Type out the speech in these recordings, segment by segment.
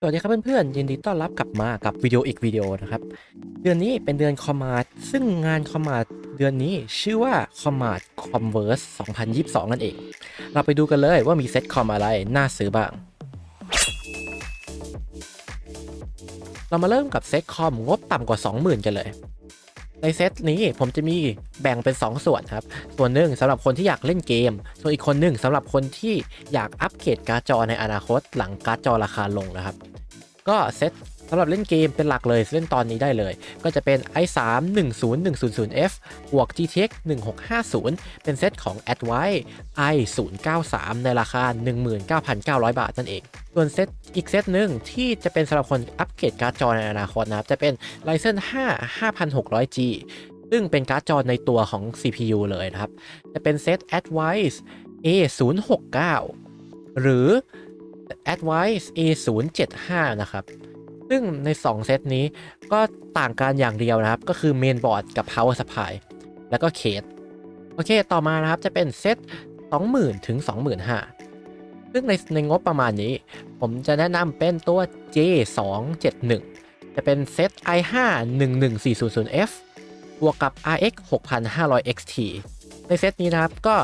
สวัสดีครับเพื่อนๆยินดีต้อนรับกลับมากับวิดีโออีกวิดีโอนะครับ เดือนนี้เป็นเดือนคอมมาดซึ่งงานคอมมาดเดือนนี้ชื่อว่าคอมมาดคอมเวิร์ส2022 นั่นเอง เราไปดูกันเลยว่ามีเซตคอมอะไรน่าซื้อบ้าง เรามาเริ่มกับเซตคอมงบต่ำกว่า 20,000 กันเลย ในเซตนี้ผมจะมีแบ่งเป็น 2 ส่วนครับ ส่วนหนึ่งสำหรับคนที่อยากเล่นเกม ส่วนอีกคนหนึ่งสำหรับคนที่อยากอัปเกรดการ์ดจอในอนาคตหลังการ์ดจอราคาลงนะครับ ก็เซต สำหรับเล่นเกมเป็นหลักเลยเล่นตอนนี้ได้เลย ก็จะเป็น i3 10100F บวก GTX 1650 เป็นเซตของ Advance i093 ในราคา 19,900 บาทนั่นเอง ส่วนเซตอีกเซตหนึ่งที่จะเป็นสำหรับคนอัปเกรดการ์ดจอในอนาคตนะครับ จะเป็น Ryzen 5 5600G ซึ่งเป็นการ์ดจอในตัวของ CPU เลยนะครับ จะเป็นเซต Advance A069 หรือ Advice A075 นะครับ ซึ่งใน 2 เซตนี้ก็ต่างกันอย่างเดียวนะครับ ก็คือ Mainboard กับ Power Supply แล้วก็เคสโอเค ต่อมานะครับจะเป็นเซต20,000 ถึง 25,000 ซึ่งในในงบประมาณนี้ ผมจะแนะนำเป็นตัว J271 จะเป็นเซต i5 11400F บวกกับ RX 6500 XT ในเซตนี้นะครับก็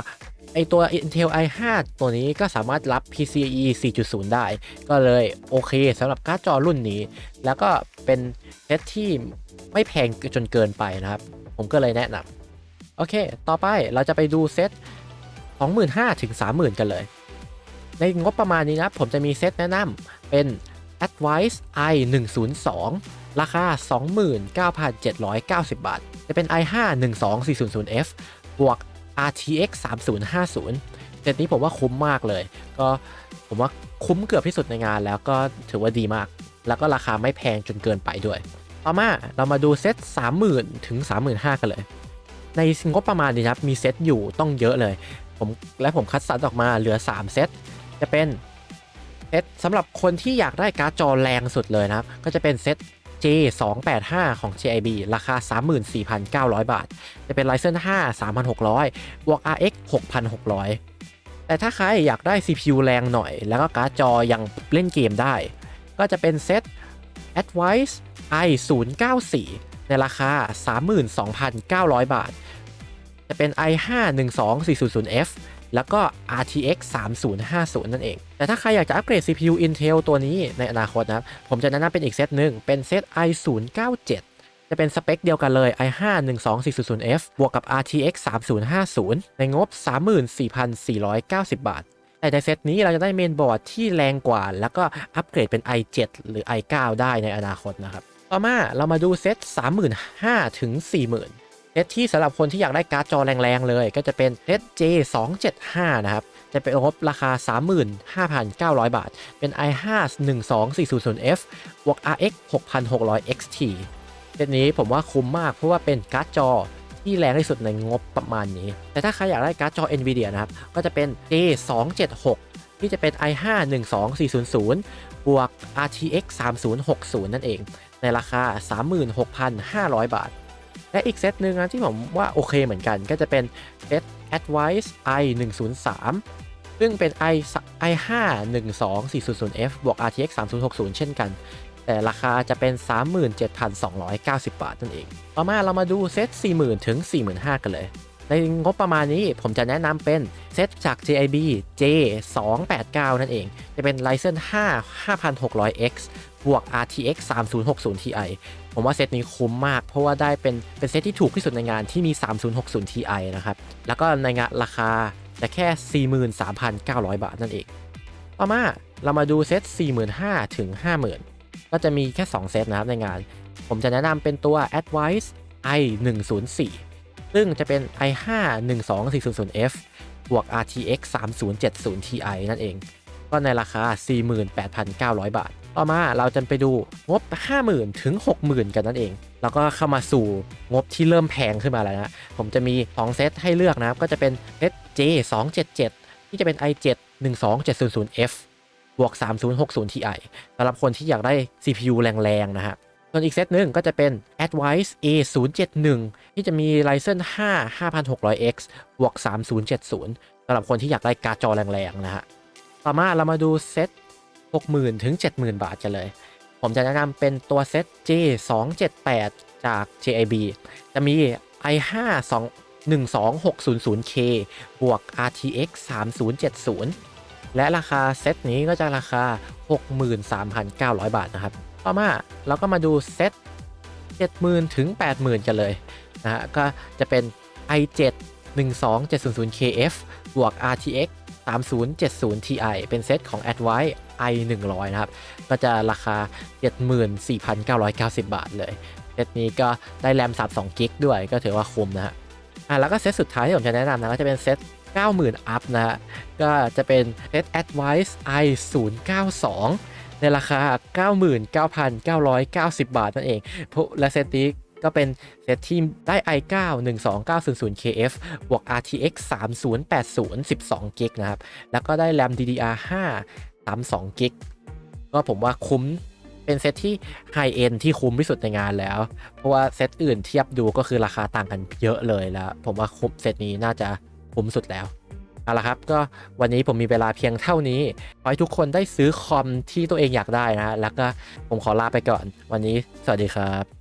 ไอตัว Intel i5 ตัวนี้ก็สามารถรับ PCIe 4.0 ได้ ก็เลยโอเคสำหรับการ์ดจอรุ่นนี้ แล้วก็เป็นเซตที่ไม่แพงจนเกินไปนะครับ ผมก็เลยแนะนำโอเค ต่อไปเราจะไปดูเซต25,000ถึง30,000 กันเลย ในงบประมาณนี้นะผมจะมีเซตแนะนำเป็น Advice i 102ราคา 29,790 บาท จะเป็น i5 12400F บวก RTX 3050 เซตนี้ผมว่าคุ้มมากเลย ก็ผมว่าคุ้มเกือบที่สุดในงานแล้วก็ถือว่าดีมาก แล้วก็ราคาไม่แพงจนเกินไปด้วย ต่อมาเรามาดูเซต 30,000 ถึง 35,000 กันเลย ในงบประมาณนี้ครับ มีเซตอยู่ต้องเยอะเลย ผมและผมคัดสรรออกมาเหลือ 3 เซต จะเป็นเซตสำหรับคนที่อยากได้การ์ดจอแรงสุดเลยนะครับ ก็จะเป็นเซต J285 ของ JIB ราคา 34,900 บาท จะเป็น Ryzen 5 3,600 บวก RX 6,600 แต่ถ้าใครอยากได้ CPU แรงหน่อย แล้วก็การ์ดจอยังเล่นเกมได้ ก็จะเป็นเซต Advice i094 ในราคา 32,900 บาท จะเป็น i5 12400F แล้วก็ RTX 3050 นั่นเอง แต่ถ้าใครอยากจะอัปเกรด CPU Intel ตัวนี้ในอนาคตนะครับ ผมจะแนะนำเป็นอีกเซตหนึ่งเป็นเซต i097 จะเป็นสเปคเดียวกันเลย i5 12400F บวกกับ RTX 3050 ในงบ 34,490 บาท แต่ในเซตนี้เราจะได้เมนบอร์ดที่แรงกว่า แล้วก็อัปเกรดเป็น i7 หรือ i9 ได้ในอนาคตนะครับ ต่อมาเรามาดูเซต35,000ถึง40,000 เซตที่สำหรับคนที่อยากได้การ์ดจอแรงๆเลย ก็จะเป็นเซต J275 นะครับจะเป็นงบราคา 35,900 บาท เป็น i5 12400F บวก RX 6600 XT เซตนี้ผมว่าคุ้มมากเพราะว่าเป็นการ์ดจอที่แรงที่สุดในงบประมาณนี้ แต่ถ้าใครอยากได้การ์ดจอ Nvidia นะครับ ก็จะเป็น J276 ที่จะเป็น i5 12400 บวก RTX 3060 นั่นเอง ในราคา 36,500 บาท และอีกเซตหนึ่งนะที่ผมว่าโอเคเหมือนกันก็จะเป็นเซต Advice i 103ซึ่งเป็น i i5 12400F บวก RTX 3060 เช่นกัน แต่ราคาจะเป็น 37,290 บาทนั่นเอง ต่อมาเรามาดูเซต40,000 ถึง 45,000 กันเลย ในงบประมาณนี้ผมจะแนะนำเป็นเซตจาก JIB J289 นั่นเอง จะเป็น Ryzen 5 5600X บวก RTX 3060 Ti ผมว่าเซตนี้คุ้มมาก เพราะว่าได้เป็นเป็นเซตที่ถูกที่สุดในงานที่มี 3060 Ti นะครับ แล้วก็ในงานราคาจะแค่ 43,900 บาทนั่นเอง ต่อมาเรามาดูเซต 45,000 ถึง 50,000 ก็จะมีแค่ 2 เซตนะครับในงาน ผมจะแนะนำเป็นตัว Advice i 104 ซึ่งจะเป็น i5 12400F บวก RTX 3070 Ti นั่นเอง ก็ในราคา 48,900 บาท ต่อมาเราจะไปดูงบ 50,000 ถึง 60,000 กันนั่นเอง แล้วก็เข้ามาสู่งบที่เริ่มแพงขึ้นมาแล้วนะ ผมจะมี 2 เซตให้เลือกนะครับ ก็จะเป็นเซต J277 ที่จะเป็น i7 12700F บวก 3060 Ti สำหรับคนที่อยากได้ CPU แรงๆนะฮะ ส่วนอีกเซตหนึ่งก็จะเป็น Advice A071 ที่จะมี Ryzen 5 5600X บวก 3070สำหรับคนที่อยากได้การ์ดจอแรงๆนะฮะ ต่อมาเรามาดูเซต60,000 ถึง 70,000 บาทกันเลย ผมจะแนะนำเป็นตัวเซต J 2 7 8จาก JIB จะมี i5 2 12600K บวก RTX 3070 และราคาเซตนี้ก็จะราคา 63,900 บาทนะครับ ต่อมาเราก็มาดูเซต70,000 ถึง 80,000 กันเลยนะฮะก็จะเป็น i7 12700KF บวก RTX 3070 Ti เป็นเซตของ Advance i 100 นะครับ ก็จะราคา 74,990 บาทเลย เซตนี้ก็ได้แรม32กิกด้วยก็ถือว่าคุ้มนะฮะอะแล้วก็เซตสุดท้ายที่ผมจะแนะนำนะก็จะเป็นเซต90,000 อัพนะฮะ ก็จะเป็นเซต Advice i 092 ในราคา 99,990 บาทนั่นเองพวกและเซตนี้ก็เป็นเซตที่ได้ i9 12900KF บวก RTX 3080 12 g b นะครับ แล้วก็ได้แรม DDR5 32 g b ก็ผมว่าคุ้มเป็นเซตที่ไฮเอ็นที่คุ้มที่สุดในงานแล้ว เพราะว่าเซตอื่นเทียบดูก็คือราคาต่างกันเยอะเลยแล้ว ผมว่าคุ้มเซตนี้น่าจะคุ้มสุดแล้ว เอาละครับก็วันนี้ผมมีเวลาเพียงเท่านี้ ขอให้ทุกคนได้ซื้อคอมที่ตัวเองอยากได้นะแล้วก็ผมขอลาไปก่อน วันนี้สวัสดีครับ